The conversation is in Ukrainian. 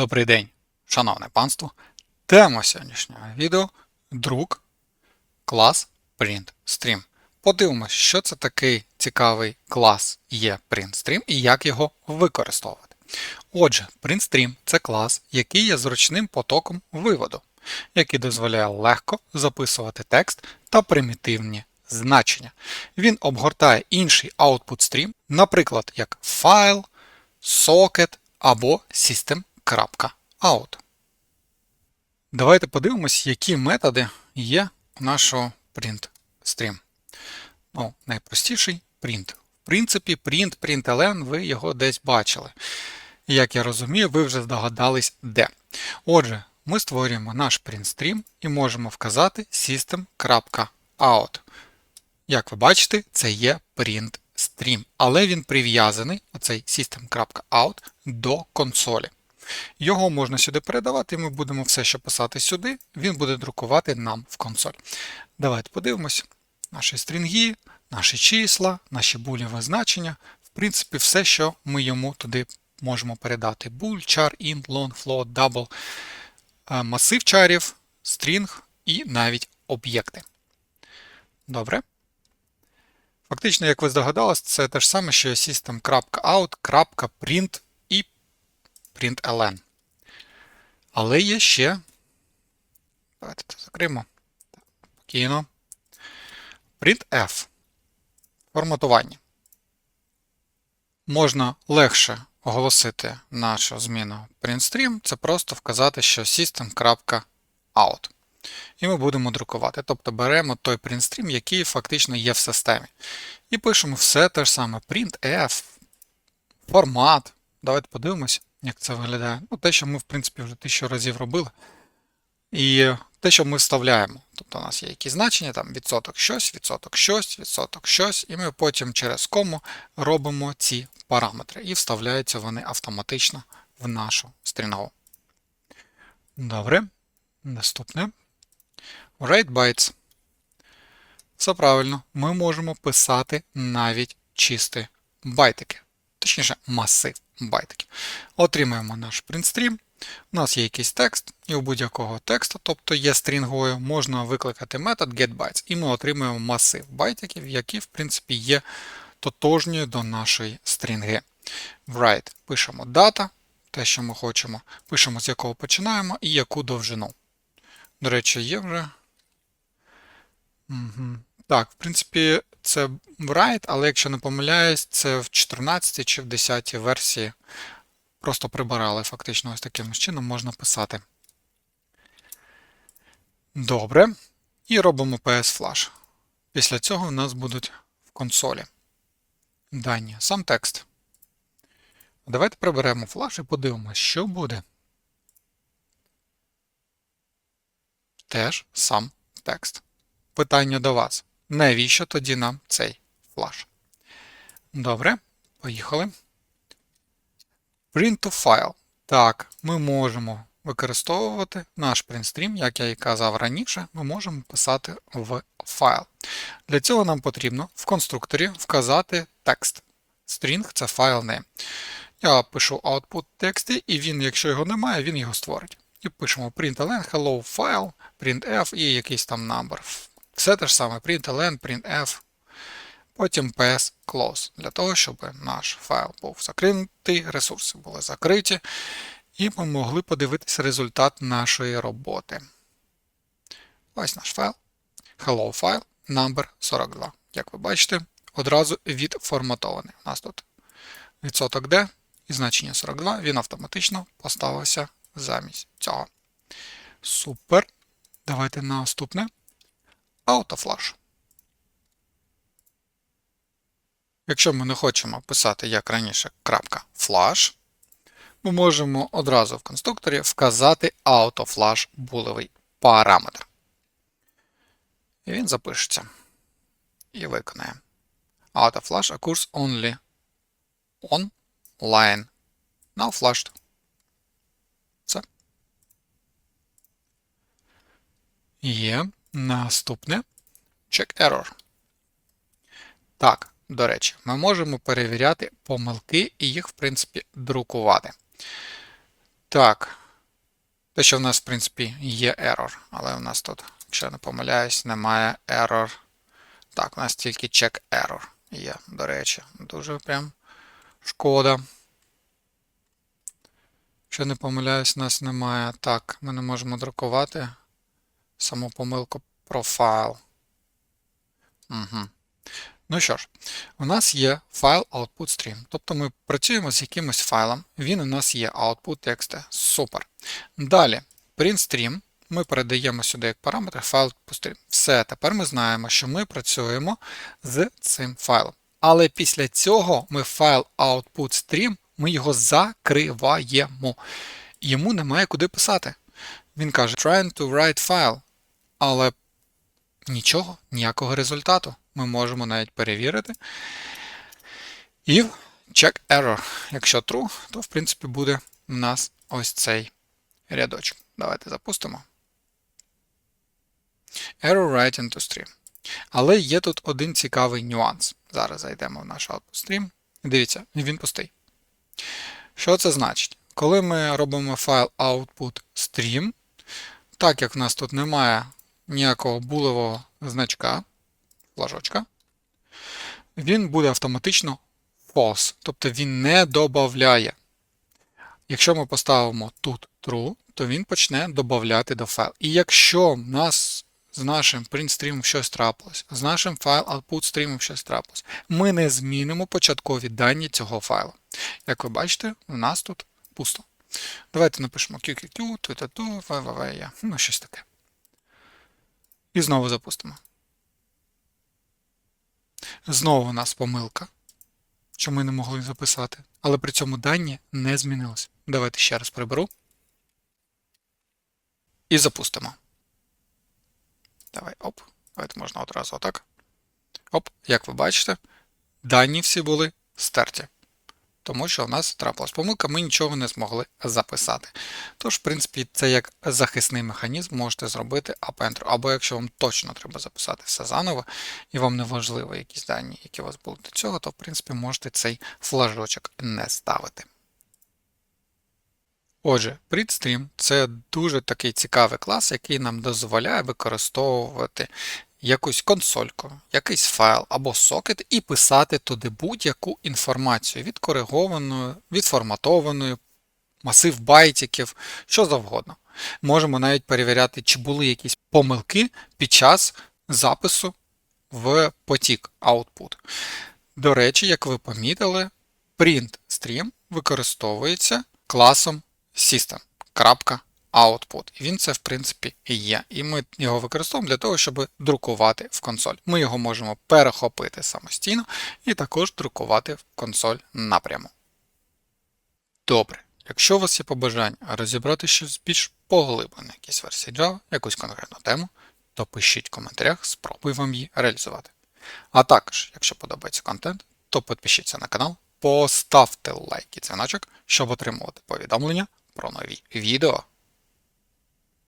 Добрий день, шановне панство. Тема сьогоднішнього відео друк клас PrintStream. Подивимось, що це такий цікавий клас є PrintStream і як його використовувати. Отже, PrintStream це клас, який є зручним потоком виводу, який дозволяє легко записувати текст та примітивні значення. Він обгортає інший output stream, наприклад, як файл, socket або system.out. Давайте подивимось, які методи є у нашого print-stream. Ну, найпростіший print. В принципі, print, println, ви його десь бачили. Як я розумію, ви вже здогадались де. Отже, ми створюємо наш print-stream і можемо вказати system.out. Як ви бачите, це є print stream, але він прив'язаний, оцей system.out, до консолі. Його можна сюди передавати, ми будемо все, що писати сюди, він буде друкувати нам в консоль. Давайте подивимось. Наші стрінги, наші числа, наші булєві значення. В принципі, все, що ми йому туди можемо передати. Bool, char, int, long, float, double, масив чарів, стрінг і навіть об'єкти. Добре. Фактично, як ви здогадались, це те ж саме, що system.out, .print і println. Але є ще. Давайте це закриємо. Спокійно. printf. Форматування. Можна легше оголосити нашу зміну printstream, це просто вказати, що system.out. І ми будемо друкувати. Тобто беремо той printstream, який фактично є в системі. І пишемо все те ж саме: printf, формат. Давайте подивимось, як це виглядає. Ну, Те, що ми, в принципі, вже тисячу разів робили. І те, що ми вставляємо. Тобто у нас є якісь значення, там відсоток щось, відсоток щось, відсоток щось, і ми потім через кому робимо ці параметри. І вставляються вони автоматично в нашу стрінгу. Добре. Наступне. Write bytes. Все правильно, ми можемо писати навіть чисті байтики, точніше, масив байтиків. Отримаємо наш printstream. У нас є якийсь текст, і у будь-якого тексту, тобто є стрінгою, можна викликати метод getBytes, і ми отримуємо масив байтиків, які, в принципі, є тотожньою до нашої стрінги. Write пишемо дата, те, що ми хочемо, пишемо, з якого починаємо, і яку довжину. До речі, є вже. Угу. Так, в принципі, це write, але якщо не помиляюсь, це в 14 чи в 10 версії просто прибирали фактично ось таким чином можна писати. Добре. І робимо PS Flash. Після цього в нас будуть в консолі дані. Сам текст. Давайте приберемо флаш і подивимося, що буде. Теж сам текст. Питання до вас. Навіщо тоді нам цей флаш? Добре, поїхали. Print to file. Так, ми можемо використовувати наш printstream, як я і казав раніше, ми можемо писати в файл. Для цього нам потрібно в конструкторі вказати текст. String це файл name. Я пишу output тексті, і він, якщо його немає, він його створить. І пишемо println hello file, printf і якийсь там number. Все те ж саме println, printf, потім ps close, для того, щоб наш файл був закритий, ресурси були закриті, і ми могли подивитися результат нашої роботи. Ось наш файл. Hello file number 42. Як ви бачите, одразу відформатований. У нас тут відсоток D і значення 42, він автоматично поставився замість цього. Супер. Давайте наступне. Autoflash. Якщо ми не хочемо писати, як раніше, крапка flash, ми можемо одразу в конструкторі вказати autoflash булевий параметр. І він запишеться. І виконає. Autoflash occurs only on line. Now flashed. Це. Є. Наступне check error. Так, до речі, ми можемо перевіряти помилки і їх, в принципі, друкувати. Так. Те, що в нас, в принципі, є error, але в нас тут, якщо я не помиляюсь, немає error. Так, у нас тільки check error є, до речі. Дуже прям шкода. Якщо не помиляюсь, у нас немає. Так, ми не можемо друкувати саму помилку про файл. Угу. Ну що ж, у нас є файл output stream. Тобто ми працюємо з якимось файлом, він у нас є output тексти. Супер. Далі, print stream. Ми передаємо сюди як параметр файл stream. Все, тепер ми знаємо, що ми працюємо з цим файлом. Але після цього ми файл output stream, ми його закриваємо. Йому немає куди писати. Він каже: trying to write file. Але нічого, ніякого результату. Ми можемо навіть перевірити. І check error. Якщо true, то в принципі буде у нас ось цей рядочок. Давайте запустимо. Error write into stream. Але є тут один цікавий нюанс. Зараз зайдемо в наш output stream. Дивіться, він пустий. Що це значить? Коли ми робимо файл output stream, так як в нас тут немає ніякого булевого значка, флажочка, він буде автоматично false, тобто він не додає. Якщо ми поставимо тут true, то він почне додати до файлу. І якщо в нас з нашим print-стрімом щось трапилось, з нашим файл output стрімом щось трапилось, ми не змінимо початкові дані цього файлу. Як ви бачите, у нас тут пусто. Давайте напишемо QQQ, ту-ту-ту, вввя, ну щось таке. І знову запустимо. Знову у нас помилка, що ми не могли записати, але при цьому дані не змінилось. Давайте ще раз приберу. І запустимо. Давай, оп. Давайте можна одразу отак. Оп, як ви бачите, дані всі були стерті. Тому що у нас трапилась помилка, ми нічого не змогли записати. Тож, в принципі, це як захисний механізм можете зробити append, або якщо вам точно треба записати все заново, і вам не важливо якісь дані, які у вас були до цього, то в принципі можете цей флажочок не ставити. Отже, PreadStream – це дуже такий цікавий клас, який нам дозволяє використовувати якусь консольку, якийсь файл або сокет і писати туди будь-яку інформацію, відкоригованою, відформатованою, масив байтиків, що завгодно. Можемо навіть перевіряти, чи були якісь помилки під час запису в потік output. До речі, як ви помітили, print-stream використовується класом system.output. І він це, в принципі, є. І ми його використовуємо для того, щоб друкувати в консоль. Ми його можемо перехопити самостійно і також друкувати в консоль напряму. Добре. Якщо у вас є побажання розібрати щось більш поглиблене, якісь версії Java, якусь конкретну тему, то пишіть в коментарях, спробуй вам її реалізувати. А також, якщо подобається контент, то підпишіться на канал, поставте лайк і дзвіночок, щоб отримувати повідомлення про нові відео.